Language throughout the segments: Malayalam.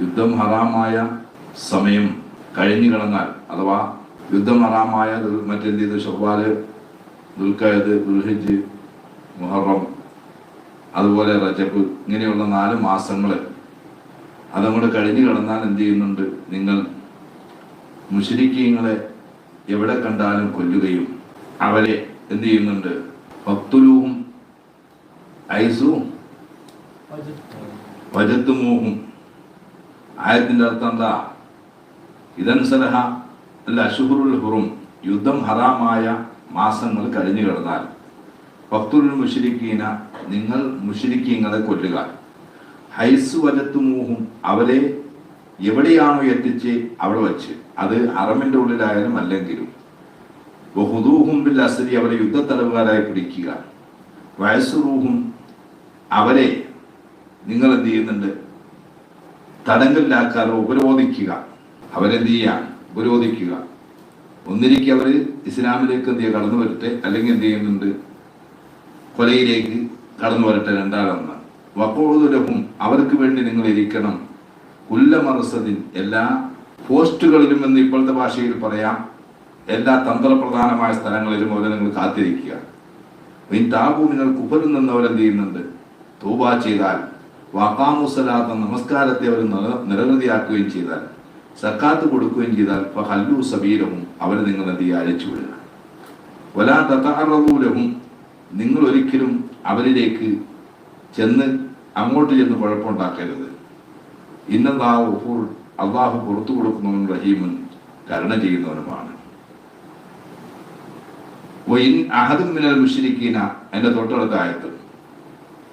യുദ്ധം ഹറാമായ സമയം കഴിഞ്ഞു കിടന്നാൽ അഥവാ യുദ്ധം ഹറാമായ മറ്റെന്ത് ചെയ്ത്? ഷവ്വാൽ ദുൽഖയത് ദുൽഹിജ് മുഹറം അതുപോലെ റജബ് ഇങ്ങനെയുള്ള നാല് മാസങ്ങൾ അതങ്ങോട്ട് കഴിഞ്ഞു കിടന്നാൽ എന്ത് ചെയ്യുന്നുണ്ട്? നിങ്ങൾ മുഷരിക്കീങ്ങളെ എവിടെ കണ്ടാലും കൊല്ലുകയും അവരെ എന്ത് ചെയ്യുന്നുണ്ട്? ഭക്തുലൂഹും ഐസും വജത്തുമൂഹും ആയത്തിന്റെ അർത്ഥം എന്താ? ഇതൻ സലഹ അല്ല അഷുഹുറുൽ ഹുറും യുദ്ധം ഹറാമായ മാസങ്ങൾ കഴിഞ്ഞു കിടന്നാൽ ഭക്തുൽ മുഷിരിക്കീന നിങ്ങൾ മുഷിരിക്കീങ്ങളെ കൊല്ലുക. ഹൈസ് വലത്തുമൂഹും അവരെ എവിടെയാണോ എത്തിച്ച് അവിടെ വച്ച് അത് അറമിന്റെ ഉള്ളിലായാലും അല്ലെങ്കിലും. ബഹുദൂഹും ബിൽ അസരി അവരെ യുദ്ധത്തലവുകാരായി പിടിക്കുക. വയസ്സുറൂഹും അവരെ നിങ്ങൾ എന്ത് ചെയ്യുന്നുണ്ട്? തടങ്കലിലാക്കാതെ ഉപരോധിക്കുക. അവരെന്ത് ചെയ്യുക? ഉപരോധിക്കുക. ഒന്നിരിക്കും അവർ ഇസ്ലാമിലേക്ക് എന്ത് ചെയ്യുക? കടന്നു വരട്ടെ. അല്ലെങ്കിൽ എന്ത് ചെയ്യുന്നുണ്ട്? കൊലയിലേക്ക് കടന്നു വരട്ടെ രണ്ടാളെന്ന് വക്കോതുലഹും അവർക്ക് വേണ്ടി നിങ്ങൾ ഇരിക്കണം. കുല്ലമറസതിൻ എല്ലാ പോസ്റ്റുകളിലും എന്ന് ഇപ്പോഴത്തെ ഭാഷയിൽ പറയാം. എല്ലാ തന്ത്രപ്രധാനമായ സ്ഥലങ്ങളിലും അവരെ നിങ്ങൾ കാത്തിരിക്കുക. ഈ താപു നിങ്ങൾ കുഫറിൽ നിന്ന് അവരെന്ത് ചെയ്യുന്നുണ്ട്? തൂബ ചെയ്താൽ വാക്കാമുസലാത്ത നമസ്കാരത്തെ അവർ നിരവധിയാക്കുകയും ചെയ്താൽ സക്കാത്ത് കൊടുക്കുകയും ചെയ്താൽ ഹല്ലു സബീരവും അവർ നിങ്ങൾ എന്ത് അഴിച്ചു വിടുക. വലാ തത്താറവൂലവും നിങ്ങൾ ഒരിക്കലും അവരിലേക്ക് ചെന്ന് അങ്ങോട്ട് ചെന്ന് കുഴപ്പമുണ്ടാക്കരുത്. ഇന്നതാഹു അള്ളാഹു പുറത്തു കൊടുക്കുന്നവനും റഹീമൻ കരുണ ചെയ്യുന്നവനുമാണ്. അഹദും മിനൽ മുഷിരിക്കീന എന്റെ തൊട്ടടുത്ത ആയത്ത്.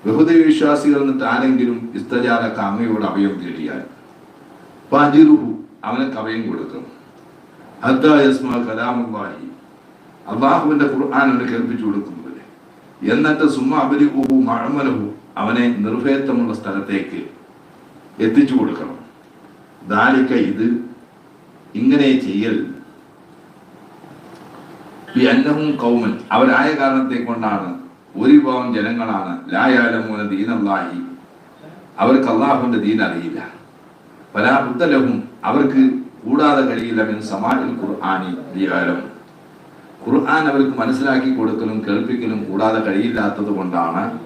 ബഹുദൈവ വിശ്വാസികൾ എന്നിട്ട് ആരെങ്കിലും ഇസ്തജാലക്ക് അമ്മയോട് അഭയം തേടിയാൽ. പാജിറുഹു അവനക്ക് അഭയം കൊടുക്കും. ഹത്താ യസ്മാ കലാമുല്ലാഹി. അള്ളാഹുവിന്റെ ഖുർആൻ അവന് കേൾപ്പിച്ചു കൊടുക്കുന്നത് എന്നിട്ട് സുമ അബരിഹു മഴമലഹു അവനെ നിർഭയത്വമുള്ള സ്ഥലത്തേക്ക് എത്തിച്ചു കൊടുക്കണം. ദാലിക്ക ഇത് ഇങ്ങനെ ചെയ്യൽ. അന്നവും കൗമൻ. അവരായ കാരണത്തെ കൊണ്ടാണ് ഒരു വിഭാഗം ജനങ്ങളാണ്. ലായാലമൂന ദീനല്ലാഹി. അവർക്ക് അള്ളാഹുവിന്റെ ദീൻ അറിയില്ല. പലാ ബുദ്ധലഹും അവർക്ക് കൂടാതെ കഴിയില്ല. സമാനിൽ ഖുർആാനി ദീകാലം ഖുർആൻ അവർക്ക് മനസ്സിലാക്കി കൊടുക്കലും കേൾപ്പിക്കലും കൂടാതെ കഴിയില്ലാത്തത് കൊണ്ടാണ്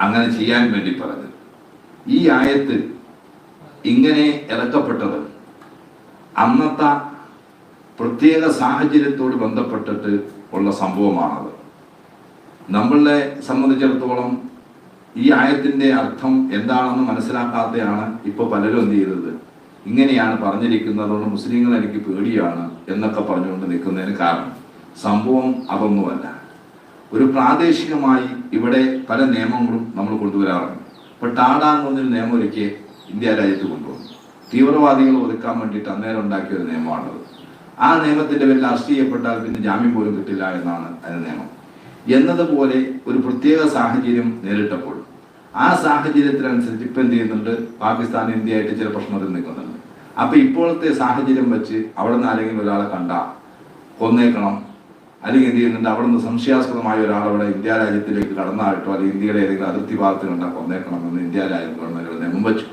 അങ്ങനെ ചെയ്യാൻ വേണ്ടി പറഞ്ഞത്. ഈ ആയത്ത് ഇങ്ങനെ ഇറക്കപ്പെട്ടത് അന്നത്തെ പ്രത്യേക സാഹചര്യത്തോട് ബന്ധപ്പെട്ടിട്ട് ഉള്ള സംഭവമാണത്. നമ്മളെ സംബന്ധിച്ചിടത്തോളം ഈ ആയത്തിന്റെ അർത്ഥം എന്താണെന്ന് മനസ്സിലാക്കാത്തയാണ് ഇപ്പൊ പലരും എന്ത് ചെയ്തത്? ഇങ്ങനെയാണ് പറഞ്ഞിരിക്കുന്നത് അതുകൊണ്ട് മുസ്ലിങ്ങൾ എനിക്ക് പേടിയാണ് എന്നൊക്കെ പറഞ്ഞുകൊണ്ട് നിൽക്കുന്നതിന് കാരണം. സംഭവം അതൊന്നുമല്ല. ഒരു പ്രാദേശികമായി ഇവിടെ പല നിയമങ്ങളും നമ്മൾ കൊണ്ടുവരാറുണ്ട്. ഇപ്പൊ ടാഡ എന്ന് പറഞ്ഞൊരു നിയമം ഒരുക്കി ഇന്ത്യ രാജ്യത്ത് കൊണ്ടുവന്നു. തീവ്രവാദികൾ ഒതുക്കാൻ വേണ്ടിയിട്ട് അന്നേരം ഉണ്ടാക്കിയ ഒരു നിയമമാണത്. ആ നിയമത്തിന്റെ പേരിൽ അറസ്റ്റ് ചെയ്യപ്പെട്ടാൽ പിന്നെ ജാമ്യം പോലും കിട്ടില്ല എന്നാണ് അതിന്റെ നിയമം. എന്നതുപോലെ ഒരു പ്രത്യേക സാഹചര്യം നേരിട്ടപ്പോൾ ആ സാഹചര്യത്തിനനുസരിച്ച് ഇപ്പം എന്ത് ചെയ്യുന്നുണ്ട്? പാകിസ്ഥാൻ ഇന്ത്യയായിട്ട് ചില പ്രശ്നത്തിൽ നിൽക്കുന്നുണ്ട്. അപ്പൊ ഇപ്പോഴത്തെ സാഹചര്യം വെച്ച് അവിടെ നിന്ന് ആരെങ്കിലും ഒരാളെ കണ്ട കൊന്നേക്കണം. അല്ലെങ്കിൽ എന്ത് ചെയ്യുന്നുണ്ട്? അവിടെ നിന്ന് സംശയാസ്പദമായ ഒരാളവിടെ ഇന്ത്യ രാജ്യത്തിലേക്ക് കടന്നായിട്ടോ അല്ലെങ്കിൽ ഇന്ത്യയുടെ ഏതെങ്കിലും അതിർത്തി ഭാഗത്ത് കണ്ടാൽ കൊന്നേക്കണം എന്ന് ഇന്ത്യ രാജ്യം ഗവൺമെന്റ് നിയമം വെച്ചു.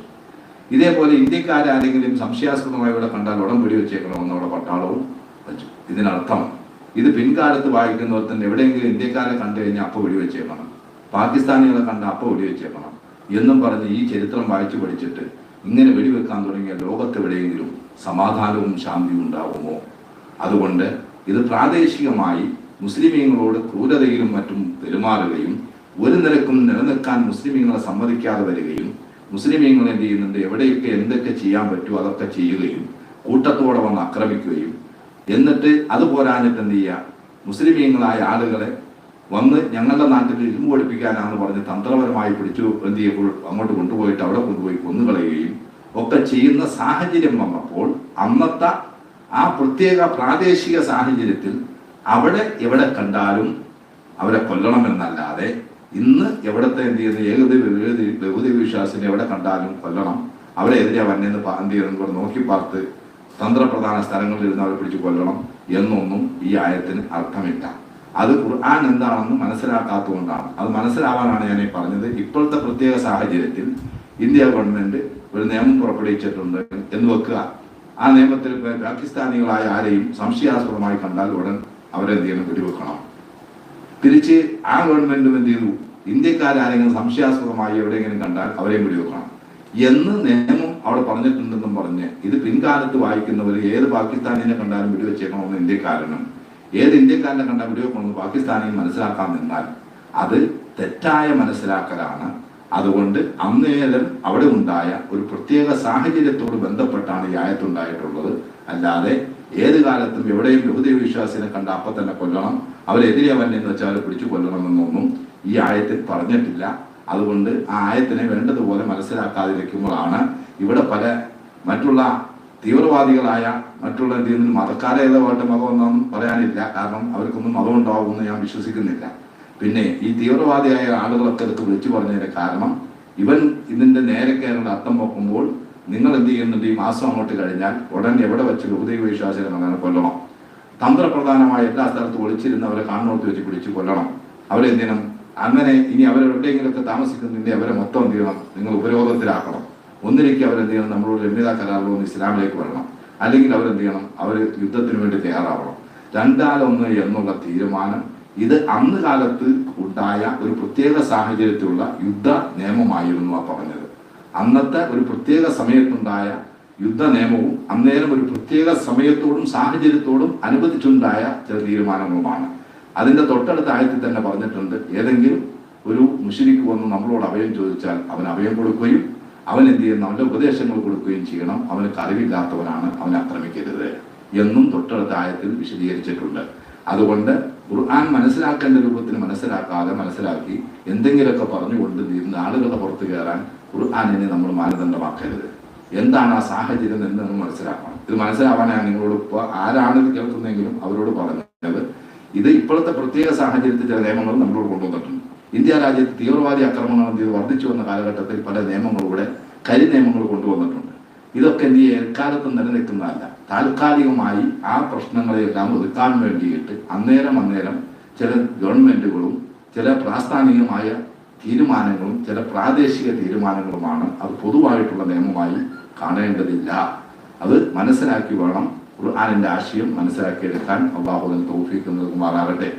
ഇതേപോലെ ഇന്ത്യക്കാരാരെങ്കിലും സംശയാസ്പദമായി ഇവിടെ കണ്ടാൽ ഉടൻ വെച്ചേക്കണമെന്ന് അവിടെ പട്ടാളവും വെച്ചു. ഇതിനർത്ഥം ഇത് പിൻകാലത്ത് വായിക്കുന്നവർ തന്നെ എവിടെയെങ്കിലും ഇന്ത്യക്കാരെ കണ്ടു കഴിഞ്ഞാൽ അപ്പോൾ വെടിവെച്ചേക്കണം. പാകിസ്ഥാനികളെ കണ്ട അപ്പോൾ വെടിവെച്ചേക്കണം. എന്നും പറഞ്ഞ് ഈ ചരിത്രം വായിച്ചു പഠിച്ചിട്ട് ഇങ്ങനെ വെടിവെക്കാൻ തുടങ്ങിയ ലോകത്തെവിടെയെങ്കിലും സമാധാനവും ശാന്തിയും ഉണ്ടാവുമോ? അതുകൊണ്ട് ഇത് പ്രാദേശികമായി മുസ്ലിമീങ്ങളോട് ക്രൂരതയിലും മറ്റും പെരുമാറുകയും ഒരു നിലക്കും നിലനിൽക്കാൻ മുസ്ലിമീങ്ങളെ സമ്മതിക്കാതെ വരികയും മുസ്ലിമീങ്ങൾ എന്ത് ചെയ്യുന്നുണ്ട്? എവിടെയൊക്കെ എന്തൊക്കെ ചെയ്യാൻ പറ്റുമോ അതൊക്കെ ചെയ്യുകയും കൂട്ടത്തോടെ വന്ന് ആക്രമിക്കുകയും എന്നിട്ട് അത് പോരാഞ്ഞിട്ട് എന്ത് ചെയ്യുക മുസ്ലിമീങ്ങളായ ആളുകളെ വന്ന് ഞങ്ങളുടെ നാട്ടിൽ ഇരുമ്പ് പഠിപ്പിക്കാനാണെന്ന് പറഞ്ഞ് തന്ത്രപരമായി പിടിച്ചു എന്ത് ചെയ്യുമ്പോൾ അങ്ങോട്ട് കൊണ്ടുപോയിട്ട് അവിടെ കൊണ്ടുപോയി കൊന്നുകളയുകയും ഒക്കെ ചെയ്യുന്ന സാഹചര്യം വന്നപ്പോൾ അന്നത്തെ ആ പ്രത്യേക പ്രാദേശിക സാഹചര്യത്തിൽ അവിടെ എവിടെ കണ്ടാലും അവരെ കൊല്ലണമെന്നല്ലാതെ ഇന്ന് എവിടത്തെ എന്ത് ചെയ്യുന്നത് ഏകദൈവ വിശ്വാസിനെ എവിടെ കണ്ടാലും കൊല്ലണം. അവരെ എതിരെ വന്നെന്ന് എന്ത് ചെയ്യുന്നു? നോക്കി പാർത്ത് തന്ത്രപ്രധാന സ്ഥലങ്ങളിൽ ഇരുന്ന് അവരെ പിടിച്ചു കൊല്ലണം എന്നൊന്നും ഈ ആയത്തിന് അർത്ഥമില്ല. അത് ഖുർആൻ എന്താണെന്ന് മനസ്സിലാക്കാത്തതുകൊണ്ടാണ്. അത് മനസ്സിലാവാനാണ് ഞാൻ ഈ പറഞ്ഞത്. ഇപ്പോഴത്തെ പ്രത്യേക സാഹചര്യത്തിൽ ഇന്ത്യ ഗവൺമെന്റ് ഒരു നിയമം പുറപ്പെടുവിച്ചിട്ടുണ്ട് എന്ന് വെക്കുക. ആ നിയമത്തിൽ പാകിസ്ഥാനികളായ ആരെയും സംശയാസ്പദമായി കണ്ടാൽ ഉടൻ അവരെ എന്ത് ചെയ്യണം? വെടിവെക്കണം. തിരിച്ച് ആ ഗവൺമെന്റും എന്ത് ചെയ്തു? ഇന്ത്യക്കാരെങ്കിലും സംശയാസ്പദമായി എവിടെയെങ്കിലും കണ്ടാൽ അവരെയും വെടിവെക്കണം. എന്ന് നിയമം അവിടെ പറഞ്ഞിട്ടുണ്ടെന്നും പറഞ്ഞ് ഇത് പിൻകാലത്ത് വായിക്കുന്നവർ ഏത് പാകിസ്ഥാനിനെ കണ്ടാലും വെടിവെച്ചേക്കണമെന്ന് ഇന്ത്യക്കാരനും ഏത് ഇന്ത്യക്കാരനെ കണ്ടാൽ വെടിവെക്കണമെന്ന് പാകിസ്ഥാനിയും മനസ്സിലാക്കാൻ നിന്നാൽ അത് തെറ്റായ മനസ്സിലാക്കലാണ്. അതുകൊണ്ട് അന്നേരം അവിടെ ഉണ്ടായ ഒരു പ്രത്യേക സാഹചര്യത്തോട് ബന്ധപ്പെട്ടാണ് ഈ ആയത്തുണ്ടായിട്ടുള്ളത്. അല്ലാതെ ഏത് കാലത്തും എവിടെയും ബഹുദൈവ വിശ്വാസിനെ കണ്ട അപ്പൊ തന്നെ കൊല്ലണം അവരെതിരെ അവൻ എന്ന് വെച്ചാൽ പിടിച്ചു കൊല്ലണമെന്നൊന്നും ഈ ആയത്തിൽ പറഞ്ഞിട്ടില്ല. അതുകൊണ്ട് ആ ആയത്തിനെ വേണ്ടതുപോലെ മനസ്സിലാക്കാതിരിക്കുമ്പോഴാണ് ഇവിടെ പല മറ്റുള്ള തീവ്രവാദികളായ മറ്റുള്ള ചെയ്യുന്നു മതക്കാരെ ഏതോട്ട് മതമൊന്നും പറയാനില്ല. കാരണം അവർക്കൊന്നും മതം ഉണ്ടാവുമെന്ന് ഞാൻ വിശ്വസിക്കുന്നില്ല. പിന്നെ ഈ തീവ്രവാദിയായ ആളുകളൊക്കെ ഇതൊക്കെ വിളിച്ചു പറഞ്ഞതിന്റെ കാരണം ഇവൻ ഇതിന്റെ നേരെ കയറുന്ന അർത്ഥം നോക്കുമ്പോൾ നിങ്ങൾ എന്ത് ചെയ്യുന്നുണ്ട്? ഈ മാസം അങ്ങോട്ട് കഴിഞ്ഞാൽ ഉടൻ എവിടെ വെച്ച് ലോകദൈവ വിശ്വാസികളെ കൊല്ലണം. തന്ത്രപ്രധാനമായ എല്ലാ സ്ഥലത്തും ഒളിച്ചിരുന്ന് അവരെ കാണുന്നോട്ട് വെച്ച് പിടിച്ച് കൊല്ലണം. അവരെന്തിനും അങ്ങനെ ഇനി അവരെവിടെയെങ്കിലൊക്കെ താമസിക്കുന്നുണ്ടെങ്കിൽ അവരെ മൊത്തം എന്ത് ചെയ്യണം? നിങ്ങൾ ഉപരോധത്തിലാക്കണം. ഒന്നിലേക്ക് അവരെന്ത് ചെയ്യണം നമ്മളോട് രമ്യത കരാറിലൊന്ന് ഇസ്ലാമിലേക്ക് വരണം. അല്ലെങ്കിൽ അവരെന്ത് ചെയ്യണം അവർ യുദ്ധത്തിന് വേണ്ടി തയ്യാറാവണം. രണ്ടാലൊന്ന് എന്നുള്ള തീരുമാനം ഇത് അന്ന് കാലത്ത് ഉണ്ടായ ഒരു പ്രത്യേക സാഹചര്യത്തിലുള്ള യുദ്ധ നിയമമായിരുന്നു ആ പറഞ്ഞത്. അന്നത്തെ ഒരു പ്രത്യേക സമയത്തുണ്ടായ യുദ്ധ നിയമവും അന്നേരം ഒരു പ്രത്യേക സമയത്തോടും സാഹചര്യത്തോടും അനുബന്ധിച്ചുണ്ടായ ചില തീരുമാനങ്ങളുമാണ്. അതിന്റെ തൊട്ടടുത്ത ആയത്തിൽ തന്നെ പറഞ്ഞിട്ടുണ്ട് ഏതെങ്കിലും ഒരു മുഷിരിക്ക് വന്ന് നമ്മളോട് അഭയം ചോദിച്ചാൽ അവൻ അഭയം കൊടുക്കുകയും അവൻ എന്ത് ചെയ്യണം അവന്റെ ഉപദേശങ്ങൾ കൊടുക്കുകയും ചെയ്യണം. അവന് അറിവില്ലാത്തവനാണ് അവനെ ആക്രമിക്കരുത് എന്നും തൊട്ടടുത്ത ആയത്തിൽ വിശദീകരിച്ചിട്ടുണ്ട്. അതുകൊണ്ട് ഖുർആൻ മനസ്സിലാക്കേണ്ട രൂപത്തിൽ മനസ്സിലാക്കാതെ മനസ്സിലാക്കി എന്തെങ്കിലുമൊക്കെ പറഞ്ഞുകൊണ്ട് ഇരുന്ന് ആളുകളുടെ പുറത്ത് കയറാൻ ഖുർആാനിനെ നമ്മൾ മാനദണ്ഡമാക്കരുത്. എന്താണ് ആ സാഹചര്യം എന്ന് നമ്മൾ മനസ്സിലാക്കണം. ഇത് മനസ്സിലാവാനാണ് നിങ്ങളോട് ഇപ്പോൾ ആരാണ് ഇത് കേൾക്കുന്നതെങ്കിലും അവരോട് പറഞ്ഞത്. ഇത് ഇപ്പോഴത്തെ പ്രത്യേക സാഹചര്യത്തിൽ ചില നിയമങ്ങൾ നമ്മളോട് കൊണ്ടുവന്നിട്ടുണ്ട്. ഇന്ത്യ രാജ്യത്ത് തീവ്രവാദി ആക്രമണങ്ങൾ വർദ്ധിച്ചു വന്ന കാലഘട്ടത്തിൽ പല നിയമങ്ങളിലൂടെ കരി നിയമങ്ങൾ കൊണ്ടുവന്നിട്ടുണ്ട്. ഇതൊക്കെ ചെയ്യുക എക്കാലത്തും നിലനിൽക്കുന്നതല്ല. താൽക്കാലികമായി ആ പ്രശ്നങ്ങളെയെല്ലാം ഒതുക്കാൻ വേണ്ടിയിട്ട് അന്നേരം അന്നേരം ചില ഗവൺമെന്റുകളും ചില പ്രാസ്ഥാനികമായ തീരുമാനങ്ങളും ചില പ്രാദേശിക തീരുമാനങ്ങളുമാണ് അത് പൊതുവായിട്ടുള്ള നിയമമായി കാണേണ്ടതില്ല. അത് മനസ്സിലാക്കി വേണം. ഖുർആാനിന്റെ ആശയം മനസ്സിലാക്കിയെടുക്കാൻ. അബ്ബാഹുദൻ തോഫിക്കുന്നത് കുമാറാകട്ടെ